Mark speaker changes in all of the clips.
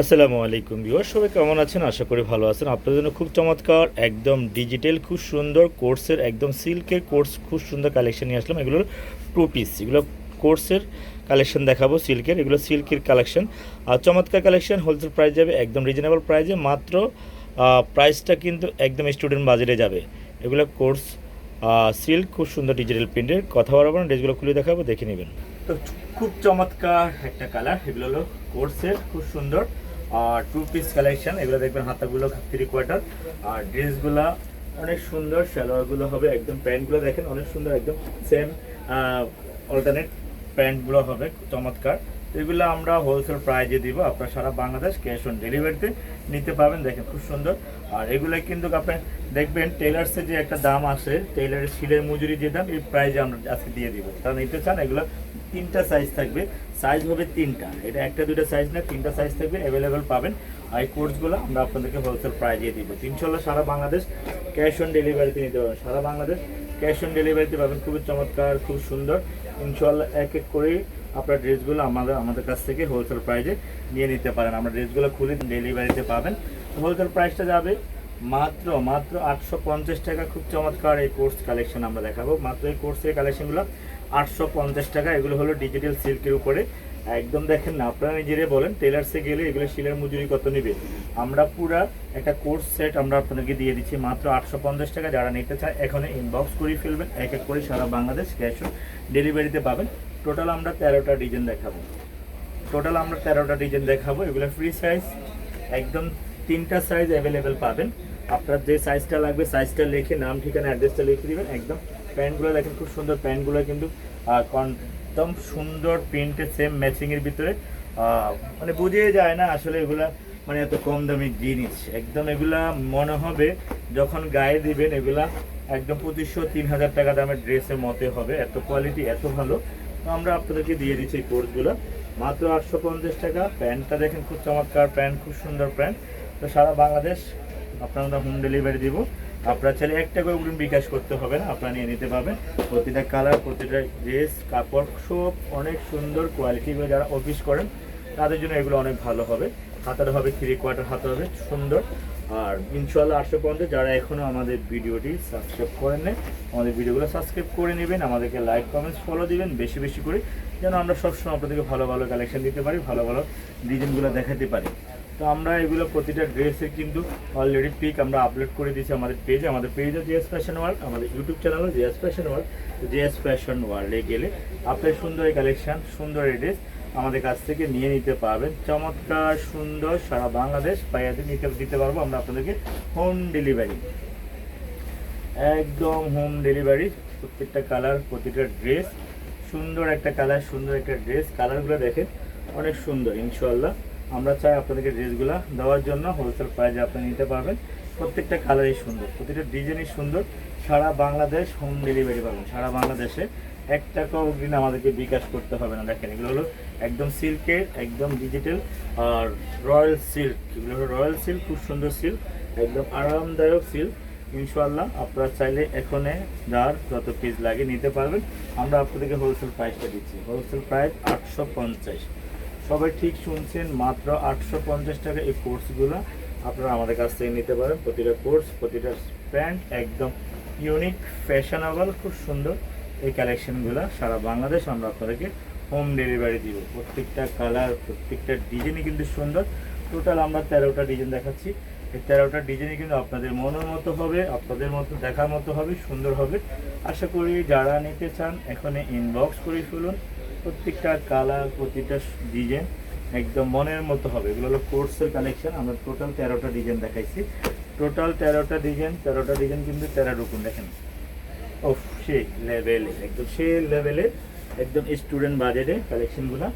Speaker 1: আসসালামু আলাইকুম ভিউয়ার সবাই কেমন আছেন? আশা করি ভালো আছেন। আপনাদের জন্য খুব চমৎকার, একদম ডিজিটাল খুব সুন্দর কোর্সের একদম সিল্কের কোর্স খুব সুন্দর কালেকশন নিয়ে আসলাম। এগুলোর টু পিস এগুলো কোর্সের কালেকশন দেখাবো সিল্কের এগুলো সিল্কের কালেকশন আর চমৎকার কালেকশন হোলসেল প্রাইস যাবে, একদম রিজনেবল প্রাইসে মাত্র প্রাইসটা কিন্তু একদম স্টুডেন্ট বাজারে যাবে। এগুলো কোর্স সিল্ক খুব সুন্দর ডিজিটাল প্রিন্টের কথা বলব না ড্রেসগুলো খুলে দেখাবো, দেখে নেবেন। তো খুব চমৎকার একটা কালার এগুলো হলো কোর্সের খুব সুন্দর। আর টু পিস কালেকশন এগুলো দেখবেন হাতাগুলো থ্রি কোয়ার্টার আর ড্রেসগুলো অনেক সুন্দর, সালোয়ারগুলো হবে একদম প্যান্টগুলো দেখেন, অনেক সুন্দর একদম সেম অল্টারনেট প্যান্টগুলো হবে, চমৎকার। এগুলো আমরা হোলসেল প্রাইজে দিব। আপনার সারা বাংলাদেশ ক্যাশ অন ডেলিভারিতে নিতে পারবেন। দেখেন, খুব সুন্দর। আর এগুলো কিন্তু আপনি দেখবেন টেলার্সে যে একটা দাম আসে টেলারের শিলের মজুরি যে দাম, এই প্রাইজে আমরা আজকে দিয়ে দিব। তারা নিতে চান, এগুলো তিনটা সাইজ থাকবে। সাইজ হবে তিনটা। এটা একটা দুটো সাইজ না, তিনটা সাইজ থাকবে অ্যাভেলেবেল পাবেন। আর এই কোর্সগুলো আমরা আপনাদেরকে হোলসেল প্রাইজে দিব। তিনশো হলো সারা বাংলাদেশ ক্যাশ অন ডেলিভারিতে নিতে পারবেন। সারা বাংলাদেশ ক্যাশ অন ডেলিভারিতে পাবেন। খুবই চমৎকার, খুব সুন্দর। ইনশাল্লাহ এক এক করে আপনার ড্রেসগুলো আমাদের আমাদের কাছ থেকে হোলসেল প্রাইজে নিয়ে নিতে পারেন। আমরা ড্রেসগুলো খুলে ডেলিভারিতে পাবেন। হোলসেল প্রাইসটা যাবে মাত্র মাত্র আটশো পঞ্চাশ টাকা। খুব চমৎকার এই কোর্স কালেকশন আমরা দেখাবো। মাত্র এই কোর্সের কালেকশনগুলো আটশো পঞ্চাশ টাকা। এগুলো হলো ডিজিটাল সিল্কের উপরে। একদম দেখেন না, আপনারা নিজেরাই বলেন টেলার্সে গেলে এগুলো শিলের মজুরি কত নেবে? আমরা পুরা একটা কোর্স সেট আমরা আপনাদেরকে দিয়ে দিচ্ছি মাত্র আটশো পঞ্চাশ টাকা। যারা নিতে চায় এখানে ইনবক্স করে ফেলবেন। এক এক করে সারা বাংলাদেশ ক্যাশ ডেলিভারিতে পাবেন। টোটাল আমরা তেরোটা ডিজাইন দেখাবো। টোটাল আমরা তেরোটা ডিজাইন দেখাবো। এগুলো ফ্রি সাইজ একদম তিনটা সাইজ অ্যাভেলেবেল পাবেন। আপনার যে সাইজটা লাগবে সাইজটা লিখে নাম, ঠিকানা অ্যাড্রেসটা লিখে দিবেন। একদম প্যান্টগুলো দেখেন খুব সুন্দর প্যান্টগুলো কিন্তু কন- একদম সুন্দর প্রিন্টে সেম ম্যাচিংয়ের ভিতরে। মানে বুঝিয়ে যায় না আসলে এগুলা মানে এত কম দামি জিনিস। একদম এগুলা মনে হবে যখন গায়ে দিবেন, এগুলা একদম পঁচিশশো, তিন হাজার টাকা দামের ড্রেসের মতে হবে। এত কোয়ালিটি এত ভালো। তো আমরা আপনাদেরকে দিয়ে দিচ্ছি এই কোর্সগুলো। মাত্র আটশো পঞ্চাশ টাকা। প্যান্টটা দেখেন খুব চমৎকার প্যান্ট, খুব সুন্দর প্যান্ট। তো সারা বাংলাদেশ আপনারা আমরা হোম ডেলিভারি দিব। আপনার ছেলে একটা করে উড়ুন বিকাশ করতে হবে না, আপনারা নিয়ে নিতে পারবেন। প্রতিটা কালার, প্রতিটা ড্রেস, কাপড়, সব অনেক সুন্দর কোয়ালিটি যারা অফিস করেন, তাদের জন্য এগুলো অনেক ভালো হবে। হাতাটা হবে থ্রি কোয়ার্টার হাতা হবে, সুন্দর। আর ইনশাল্লাহ আটশো পর্যন্ত যারা এখনও আমাদের ভিডিওটি সাবস্ক্রাইব করেন নেই, আমাদের ভিডিওগুলো সাবস্ক্রাইব করে নেবেন, আমাদেরকে লাইক কমেন্টস ফলো দিবেন, বেশি বেশি করে, যেন আমরা সবসময় আপনাদেরকে ভালো ভালো কালেকশন দিতে পারি, ভালো ভালো ডিজাইনগুলো দেখাতে পারি। তো আমরা এগুলো প্রতিটা ড্রেসের কিন্তু অলরেডি পিক আমরা আপলোড করে দিয়েছি আমাদের পেজে আমাদের পেজে জিএস ফ্যাশন ওয়ার্ল্ড আমাদের YouTube চ্যানেলও GS fashion world GS fashion ওয়ার্ল্ডে গেলে আপনার সুন্দর এই কালেকশন সুন্দর এই ড্রেস আমাদের কাছ থেকে নিয়ে নিতে পারবেন। চমৎকার, সুন্দর সারা বাংলাদেশ পাইয়াতে নিতে দিতে পারব আমরা আপনাদেরকে হোম ডেলিভারি একদম হোম ডেলিভারি প্রত্যেকটা কালার প্রতিটা ড্রেস সুন্দর একটা কালার সুন্দর একটা ড্রেস কালারগুলো দেখেন, অনেক সুন্দর ইনশাল্লাহ আমরা চাই আপনাদেরকে ড্রেসগুলো দেওয়ার জন্য হোলসেল প্রাইজে আপনি নিতে পারবেন। প্রত্যেকটা কালারই সুন্দর, প্রতিটা ডিজাইনই সুন্দর। সারা বাংলাদেশ হোম ডেলিভারি পাবেন, সারা বাংলাদেশে। এক টাকা অগ্রিম আমাদেরকে বিকাশ করতে হবে না। দেখেন, এগুলো হলো একদম সিল্কের, একদম ডিজিটাল আর রয়্যাল সিল্ক। এগুলো হলো রয়্যাল সিল্ক, খুব সুন্দর সিল্ক, একদম আরামদায়ক সিল্ক। ইনশাল্লাহ আপনারা চাইলে এখানে যার যত পিস লাগে নিতে পারবেন। আমরা আপনাদেরকে হোলসেল প্রাইসটা দিচ্ছি। হোলসেল প্রাইস আটশো পঞ্চাশ। সবাই ঠিক শুনছেন, মাত্র আটশো পঞ্চাশ টাকা এই কোর্সগুলো আপনারা আমাদের কাছ থেকে নিতে পারেন। প্রতিটা কোর্স প্রতিটা প্যান্ট একদম ইউনিক ফ্যাশনেবল খুব সুন্দর। এই কালেকশনগুলো সারা বাংলাদেশ আমরা আপনাদেরকে হোম ডেলিভারি দিব। প্রত্যেকটা কালার প্রত্যেকটা ডিজাইনই কিন্তু সুন্দর। টোটাল আমরা তেরোটা ডিজাইন দেখাচ্ছি। এই তেরোটা ডিজাইনই কিন্তু আপনাদের মনের মতো হবে, আপনাদের মতো দেখার মতো হবে, সুন্দর হবে। আশা করি যারা নিতে চান এখানে ইনবক্স করে ফেলুন। প্রত্যেকটা কালার প্রতিটা ডিজাইন একদম মনের মতো হবে। এগুলো হলো কোর্সের কালেকশন আমরা টোটাল তেরোটা ডিজাইন দেখাইছি। টোটাল তেরোটা ডিজাইন তেরোটা ডিজাইন কিন্তু তেরো রকম, দেখেন। ও সেই লেভেলে একদম সেই লেভেলে একদম স্টুডেন্ট বাজেটে কালেকশনগুলো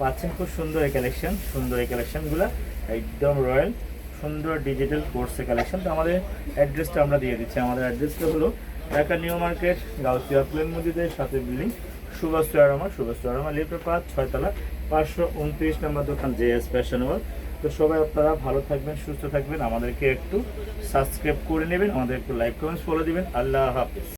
Speaker 1: পাচ্ছেন। খুব সুন্দর এই কালেকশন সুন্দর এই কালেকশনগুলো একদম রয়্যাল সুন্দর ডিজিটাল কোর্সের কালেকশন তো আমাদের অ্যাড্রেসটা আমরা দিয়ে দিচ্ছি। আমাদের অ্যাড্রেসটা হলো ঢাকা নিউ মার্কেট, গাউসিয়া প্লেন মসজিদের সাথে বিল্ডিং সুভাষ চয়ারামা সুভাষ চয়ারামা লিফ্টের পাঁচ ছয়তলা, পাঁচশো উনত্রিশ নম্বর দোকান জে এস ফ্যাশন তো সবাই আপনারা ভালো থাকবেন, সুস্থ থাকবেন। আমাদেরকে একটু সাবস্ক্রাইব করে নেবেন, আমাদের একটু লাইক কমেন্টস ফলো দিবেন। আল্লাহ হাফিজ।